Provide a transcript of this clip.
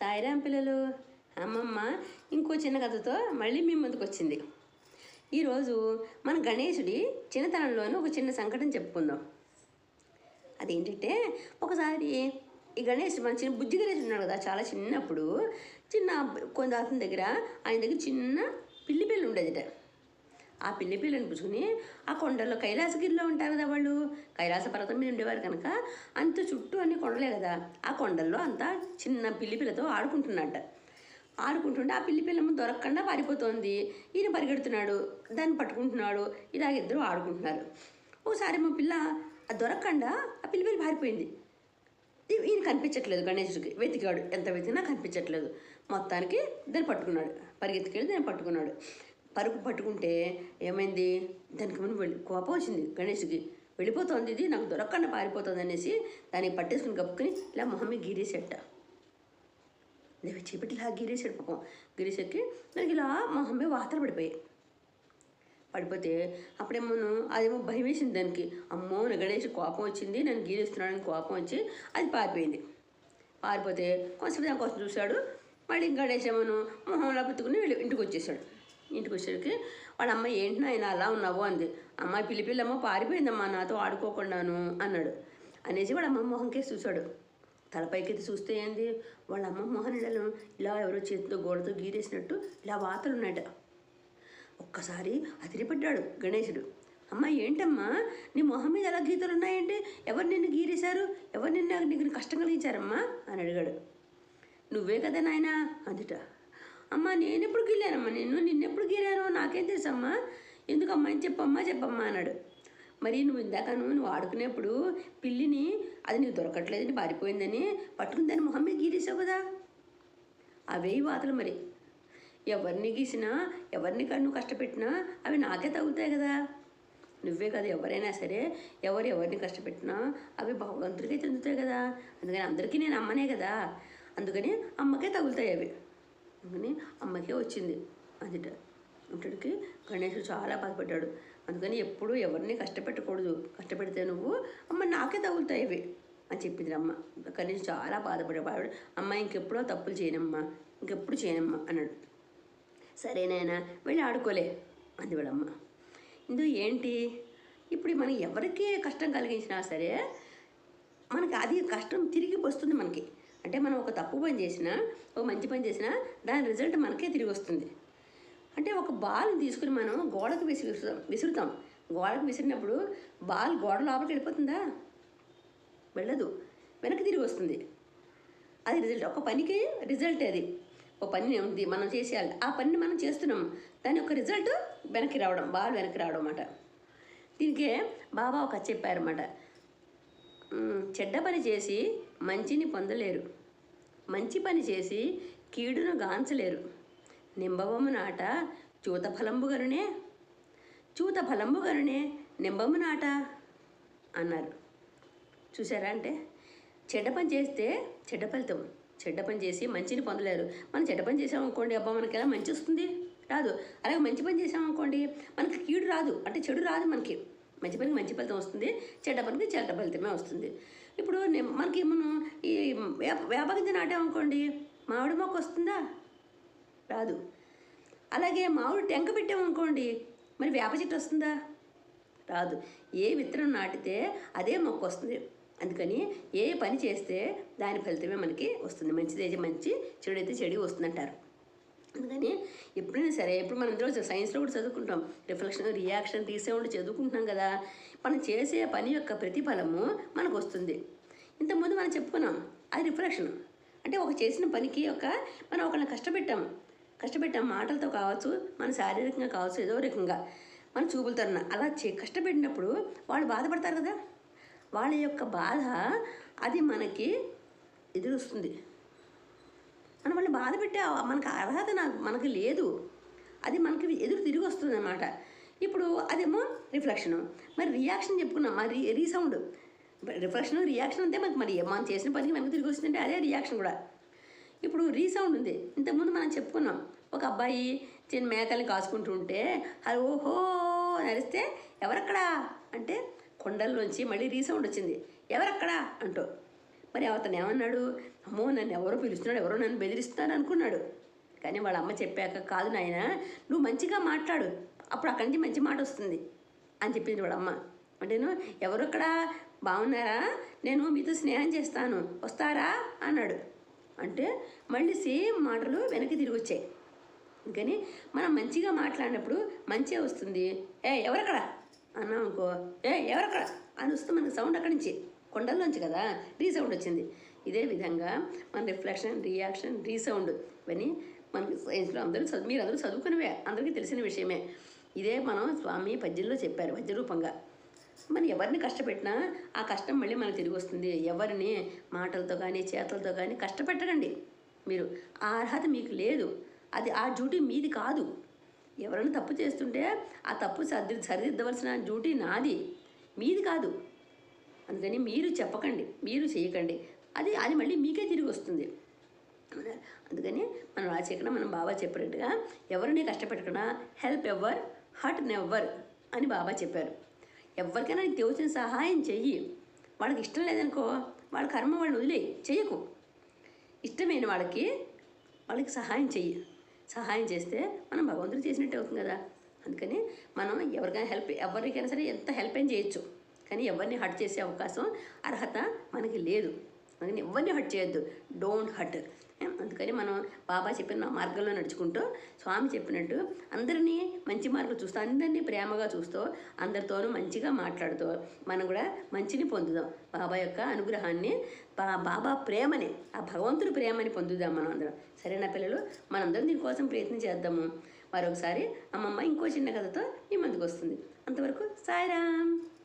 సాయిరాం పిల్లలు అమ్మమ్మ ఇంకో చిన్న కథతో మళ్ళీ మీ ముందుకు వచ్చింది. ఈరోజు మన గణేశుడి చిన్నతనంలోనే ఒక చిన్న సంఘటన చెప్పుకుందాం. అదేంటంటే ఒకసారి ఈ గణేష్ మన చిన్న బుజ్జి గణేష్ ఉన్నాడు కదా చాలా చిన్నప్పుడు చిన్న కొంత అతని దగ్గర ఆయన దగ్గర చిన్న పిల్లి పిల్లి ఉండేదిట. ఆ పిల్లి పిల్లని పుచ్చుకుని ఆ కొండల్లో కైలాసగిరిలో ఉంటారు కదా వాళ్ళు. కైలాస పర్వతం మీద ఉండేవారు కనుక అంత చుట్టూ అన్ని కొండలే కదా. ఆ కొండల్లో అంతా చిన్న పిల్లి పిల్లతో ఆడుకుంటున్నట్ట. ఆడుకుంటుంటే ఆ పిల్లి పిల్లమ్మ దొరకకుండా పారిపోతుంది. ఈయన పరిగెడుతున్నాడు దాన్ని పట్టుకుంటున్నాడు ఇలాగ ఇద్దరు ఆడుకుంటున్నారు. ఓసారి మా పిల్ల ఆ దొరకకుండా ఆ పిల్లి పిల్ల పారిపోయింది. ఈయన కనిపించట్లేదు గణేశుడికి. వెతికాడు. ఎంత వెతికినా కనిపించట్లేదు. మొత్తానికి దాన్ని పట్టుకున్నాడు. పరిగెత్తికెళ్ళి దాన్ని పట్టుకున్నాడు. పరుగు పట్టుకుంటే ఏమైంది? దానికి ముందు వెళ్ళి కోపం వచ్చింది గణేష్కి. వెళ్ళిపోతుంది ఇది నాకు దొరకకుండా పారిపోతుంది అనేసి దాన్ని పట్టేసుకుని కప్పుకుని ఇలా మొహమ్మి గీరేసేట. లేవి చీపటి ఇలా గీరేసాడు పాపం. గీరేసెక్కి దానికి ఇలా మొహమ్మి వాతలు పడిపోయాయి. పడిపోతే అప్పుడేమోను అదేమో భయం వేసింది దానికి. అమ్మో నా గణేష్ కోపం వచ్చింది నన్ను గీరేస్తున్నాడని కోపం వచ్చి అది పారిపోయింది. పారిపోతే కొంచెం దాని కోసం చూశాడు. మళ్ళీ గణేష్ ఏమోను మొహంలో పుత్తుకుని వెళ్ళి ఇంటికి వచ్చేసాడు. ఇంటికి వచ్చేసరికి వాళ్ళ అమ్మ ఏంటి నాయన అలా ఉన్నావు? అంది. అమ్మాయి పిల్లి పిల్లమ్మ పారిపోయిందమ్మా నాతో ఆడుకోకుండాను అన్నాడు. అనేసి వాళ్ళ అమ్మ మొహంకే చూశాడు. తలపైకి చూస్తే ఏంది? వాళ్ళ అమ్మ మొహం నీడలు ఇలా ఎవరో చేతితో గోడతో గీరేసినట్టు ఇలా వాతలు ఉన్నాయట ఒక్కసారి అదిరిపడ్డాడు గణేశుడు. అమ్మ ఏంటమ్మా? నీ మొహం మీద ఎలా గీతలు ఉన్నాయంటే ఎవరు నిన్ను గీరేశారు? ఎవరు నిన్ను నీకు కష్టం కలిగించారమ్మా? అని అడిగాడు. నువ్వే కదా నాయనా అందుట. అమ్మ నేను ఎప్పుడు గీలానమ్మా నేను నిన్నెప్పుడు గీరానో నాకేం తెలుసమ్మా? ఎందుకమ్మా? అని చెప్పమ్మా చెప్పమ్మా అన్నాడు. మరి నువ్వు ఇందాక నువ్వు నువ్వు ఆడుకునేప్పుడు పిల్లిని అది నీకు దొరకట్లేదని పారిపోయిందని పట్టుకుని దాన్ని మొహం మీద గీరేసావు కదా? అవే ఈ వాతలు మరి. ఎవరిని గీసినా ఎవరిని కన్ను కష్టపెట్టినా అవి నాకే తగులుతాయి కదా. నువ్వే కదా ఎవరైనా సరే ఎవరు ఎవరిని కష్టపెట్టినా అవి భగవంతుడికే చెందుతాయి కదా. అందుకని అందరికీ నేను అమ్మనే కదా. అందుకని అమ్మకే తగులుతాయి అవి. అందుకని అమ్మకే వచ్చింది అదిట అంటుడికి గణేశుడు చాలా బాధపడ్డాడు. అందుకని ఎప్పుడు ఎవరిని కష్టపెట్టకూడదు. కష్టపెడితే నువ్వు అమ్మ నాకే తగులుతాయి అవి అని చెప్పింది అమ్మ గణేష్ చాలా బాధపడేవాడు. అమ్మ ఇంకెప్పుడో తప్పులు చేయనమ్మా. ఇంకెప్పుడు చేయనమ్మా అన్నాడు. సరేనైనా వెళ్ళి ఆడుకోలే అంది వాళ్ళమ్మ ఇందు ఏంటి? ఇప్పుడు మనం ఎవరికి కష్టం కలిగించినా సరే మనకి అది కష్టం తిరిగి వస్తుంది మనకి. అంటే మనం ఒక తప్పు పని చేసినా ఒక మంచి పని చేసినా దాని రిజల్ట్ మనకే తిరిగి వస్తుంది. అంటే ఒక బాల్ని తీసుకుని మనం గోడకు విసి విసురుతాం విసురుతాం. గోడకు విసిరినప్పుడు బాల్ గోడ లోపలికి వెళ్ళిపోతుందా? వెళ్ళదు. వెనక్కి తిరిగి వస్తుంది. అది రిజల్ట్ ఒక పనికి రిజల్ట్ అది. ఒక పని ఉంది మనం చేసేయాలి. ఆ పనిని మనం చేస్తున్నాం. దాని యొక్క రిజల్ట్ వెనక్కి రావడం బాల్ వెనక్కి రావడం అన్నమాట. దీనికే బాబా ఒక చెప్పారన్నమాట చెడ్డ పని చేసి మంచిని పొందలేరు. మంచి పని చేసి కీడును గాంచలేరు. నింబవము నాట చూత ఫలంబుగరునే చూత ఫలంబుగరునే నింబము నాట? అన్నారు. చూసారా అంటే? చెడ్డ పని చేస్తే చెడ్డ ఫలితం చెడ్డ పని చేసి మంచిని పొందలేరు. మనం చెడ్డ పని చేసామనుకోండి అబ్బా మనకి ఎలా మంచి వస్తుంది? రాదు. అలాగే మంచి పని చేసామనుకోండి మనకి కీడు రాదు. అంటే చెడు రాదు మనకి. మంచి పనికి మంచి ఫలితం వస్తుంది. చెడ్డ పనికి చెడ్డ ఫలితమే వస్తుంది. ఇప్పుడు మనకి మనం ఈ వేప వేప గింజ నాటామనుకోండి మామిడి మొక్క వస్తుందా? రాదు. అలాగే మామిడి టెంక పెట్టామనుకోండి మరి వేప చెట్టు వస్తుందా? రాదు. ఏ విత్తనం నాటితే అదే మొక్క వస్తుంది. అందుకని ఏ పని చేస్తే దాని ఫలితమే మనకి వస్తుంది. మంచిదైతే మంచి చెడు అయితే చెడు వస్తుందంటారు. అందుకని ఎప్పుడైనా సరే ఇప్పుడు మనం ఇందులో సైన్స్లో కూడా చదువుకుంటాం రిఫ్లెక్షన్ రియాక్షన్ రీసౌండ్ చదువుకుంటున్నాం కదా. మనం చేసే పని యొక్క ప్రతిఫలము మనకు వస్తుంది ఇంతకుముందు మనం చెప్పుకున్నాం అది రిఫ్లెక్షన్ అంటే ఒక చేసిన పనికి ఒక మనం ఒకళ్ళని కష్టపెట్టాం. కష్టపెట్టాం మాటలతో కావచ్చు మన శారీరకంగా కావచ్చు ఏదో రకంగా. మన చూపులతోన అలా చే కష్టపెట్టినప్పుడు వాళ్ళు బాధపడతారు కదా. వాళ్ళ యొక్క బాధ అది మనకి ఎదురొస్తుంది. మనం వాళ్ళని బాధ పెట్టే మనకు అర్హత నాకు మనకు లేదు. అది మనకి ఎదురు తిరిగి వస్తుంది అనమాట ఇప్పుడు అదేమో రిఫ్లెక్షను మరి రియాక్షన్ చెప్పుకున్నాం. మరి రీసౌండ్ రిఫ్లెక్షన్ రియాక్షన్ అంతే మనకి మరి మనం చేసిన పనికి మనకు తిరిగి వస్తుందంటే అదే రియాక్షన్ కూడా. ఇప్పుడు రీసౌండ్ ఉంది. ఇంతకుముందు మనం చెప్పుకున్నాం. ఒక అబ్బాయి చిన్న మేకల్ని కాసుకుంటూ ఉంటే అది ఓహో నరిస్తే ఎవరక్కడా? అంటే కొండల్లోంచి మళ్ళీ రీసౌండ్ వచ్చింది. ఎవరక్కడా? అంటూ. మరి అతను ఏమన్నాడు? అమ్మో నన్ను ఎవరో పిలుస్తున్నాడు ఎవరో నన్ను బెదిరిస్తున్నారు అనుకున్నాడు. కానీ వాళ్ళ అమ్మ చెప్పాక కాదు నాయన నువ్వు మంచిగా మాట్లాడు. అప్పుడు అక్కడి నుంచి మంచి మాట వస్తుంది. అని చెప్పింది వాళ్ళ అమ్మ. అంటేను ఎవరు అక్కడ బాగున్నారా? నేను మీతో స్నేహం చేస్తాను. వస్తారా? అన్నాడు. అంటే మళ్ళీ సేమ్ మాటలు వెనక్కి తిరిగి వచ్చాయి. కానీ మనం మంచిగా మాట్లాడినప్పుడు మంచిగా వస్తుంది. ఏ ఎవరక్కడ? అన్నాం అనుకో ఏ ఎవరక్కడ? అని వస్తుంది మనకు సౌండ్ అక్కడి నుంచి. కొండల్లోంచి కదా రీసౌండ్ వచ్చింది. ఇదే విధంగా మన రిఫ్లెక్షన్ రియాక్షన్ రీసౌండ్ ఇవన్నీ మనకి సైన్స్లో అందరూ చదువు మీరు అందరూ చదువుకునేవే అందరికీ తెలిసిన విషయమే. ఇదే మనం స్వామి పద్యంలో చెప్పారు పద్య రూపంగా మనం ఎవరిని కష్టపెట్టినా ఆ కష్టం మళ్ళీ మనకు తిరిగి వస్తుంది. ఎవరిని మాటలతో కానీ చేతలతో కానీ కష్టపెట్టకండి మీరు. ఆ అర్హత మీకు లేదు. అది ఆ డ్యూటీ మీది కాదు. ఎవరైనా తప్పు చేస్తుంటే ఆ తప్పు సర్ది సరిదిద్దవలసిన డ్యూటీ నాది. మీది కాదు. అందుకని మీరు చెప్పకండి మీరు చేయకండి. అది అది మళ్ళీ మీకే తిరిగి వస్తుంది. అందుకని మనం రాజశేఖర మనం బాబా చెప్పినట్టుగా ఎవరిని కష్టపెట్టకుండా హెల్ప్ ఎవర్ హర్ట్ నెవర్ అని బాబా చెప్పారు. ఎవరికైనా నీకు తోచిన సహాయం చెయ్యి. వాళ్ళకి ఇష్టం లేదనుకో వాళ్ళ కర్మ వాళ్ళని వదిలే చేయకు ఇష్టమైన వాళ్ళకి వాళ్ళకి సహాయం చెయ్యి. సహాయం చేస్తే మనం భగవంతుడు చేసినట్టు అవుతుంది కదా. అందుకని మనం ఎవరికైనా హెల్ప్ ఎవరికైనా సరే ఎంత హెల్ప్ అయినా చేయొచ్చు. కానీ ఎవరిని హట్ చేసే అవకాశం అర్హత మనకి లేదు. అందుకని ఎవరిని హట్ చేయొద్దు. డోంట్ హట్ అందుకని మనం బాబా చెప్పిన మార్గంలో నడుచుకుంటూ స్వామి చెప్పినట్టు అందరినీ మంచి మార్గం చూస్తూ అందరినీ ప్రేమగా చూస్తూ అందరితోనూ మంచిగా మాట్లాడుతూ మనం కూడా మంచిని పొందుదాం. బాబా యొక్క అనుగ్రహాన్ని బా బాబా ప్రేమని ఆ భగవంతుడి ప్రేమని పొందుదాం మనం అందరం. సరేనా పిల్లలు? మనందరం దీనికోసం ప్రయత్నం చేద్దాము. మరొకసారి అమ్మమ్మ ఇంకో చిన్న కథతో మీ ముందుకు వస్తుంది. అంతవరకు సాయిరామ్.